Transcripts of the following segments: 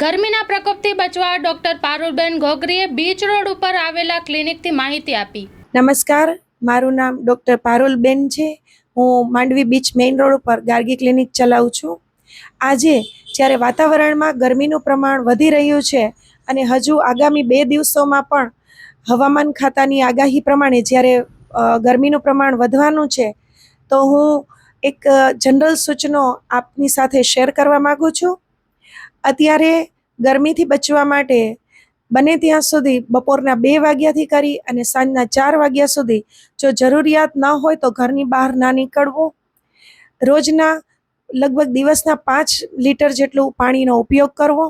ગરમીના પ્રકોપથી બચવા ડોક્ટર પારુલબેન ગોગરીએ બીચ રોડ ઉપર આવેલા ક્લિનિકથી માહિતી આપી. નમસ્કાર, મારું નામ ડૉક્ટર પારુલબેન છે. હું માંડવી બીચ મેઇન રોડ ઉપર ગાર્ગી ક્લિનિક ચલાવું છું. આજે જ્યારે વાતાવરણમાં ગરમીનું પ્રમાણ વધી રહ્યું છે અને હજુ આગામી બે દિવસોમાં પણ હવામાન ખાતાની આગાહી પ્રમાણે જ્યારે ગરમીનું પ્રમાણ વધવાનું છે, તો હું એક જનરલ સૂચનો આપની સાથે શેર કરવા માગું છું. અત્યારે ગરમીથી બચવા માટે બને ત્યાં સુધી બપોરના બે વાગ્યાથી કરી અને સાંજના ચાર વાગ્યા સુધી જો જરૂરિયાત ન હોય તો ઘરની બહાર ના નીકળવું. રોજના લગભગ દિવસના પાંચ લીટર જેટલું પાણીનો ઉપયોગ કરવો.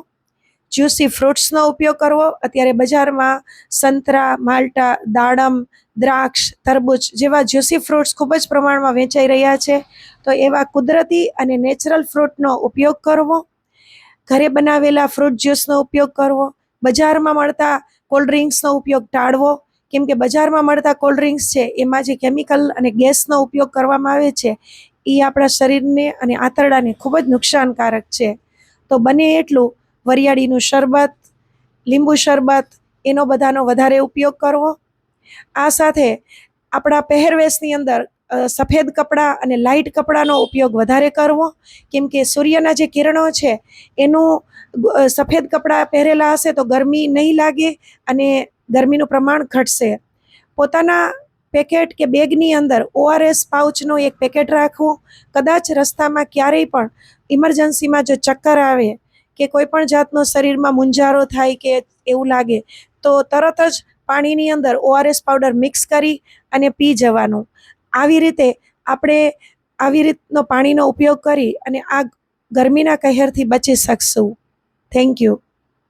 જ્યુસી ફ્રૂટ્સનો ઉપયોગ કરવો. અત્યારે બજારમાં સંતરા, માલ્ટા, દાડમ, દ્રાક્ષ, તરબૂચ જેવા જ્યુસી ફ્રૂટ્સ ખૂબ જ પ્રમાણમાં વેચાઈ રહ્યા છે. તો એવા કુદરતી અને નેચરલ ફ્રૂટનો ઉપયોગ કરવો. ઘરે બનાવેલા ફ્રૂટ જ્યુસનો ઉપયોગ કરવો, બજારમાં મળતા કોલ્ડ ડ્રિંક્સનો ઉપયોગ ટાળવો, કેમ કે બજારમાં મળતા કોલ્ડ ડ્રિંક્સ છે, એમાં જે કેમિકલ અને ગેસનો ઉપયોગ કરવામાં આવે છે, એ આપણા શરીરને અને આંતરડાને ખૂબ જ નુકસાનકારક છે. તો બને એટલું વરિયાળીનું શરબત, લીંબુ શરબત, એનો બધાનો વધારે ઉપયોગ કરવો. આ સાથે આપણા પહેરવેશની અંદર સફેદ કપડાં અને લાઇટ કપડાનો ઉપયોગ વધારે કરવો. કેમ કે સૂર્યના જે કિરણો છે, એનું સફેદ કપડાં પહેરેલા હશે તો ગરમી નહીં લાગે અને ગરમીનું પ્રમાણ ઘટશે. પોતાના પેકેટ કે બેગની અંદર ઓઆરએસ પાઉચનું એક પેકેટ રાખવું. કદાચ રસ્તામાં ક્યારેય પણ ઇમરજન્સીમાં જો ચક્કર આવે કે કોઈ પણ જાતનો શરીરમાં મુંજારો થાય કે એવું લાગે, તો તરત જ પાણીની અંદર ઓઆરએસ પાવડર મિક્સ કરી અને પી જવાનું. આવી રીતે આપણે આવી રીતનો પાણીનો ઉપયોગ કરી અને આ ગરમીના કહેરથી બચી શકશું. Thank you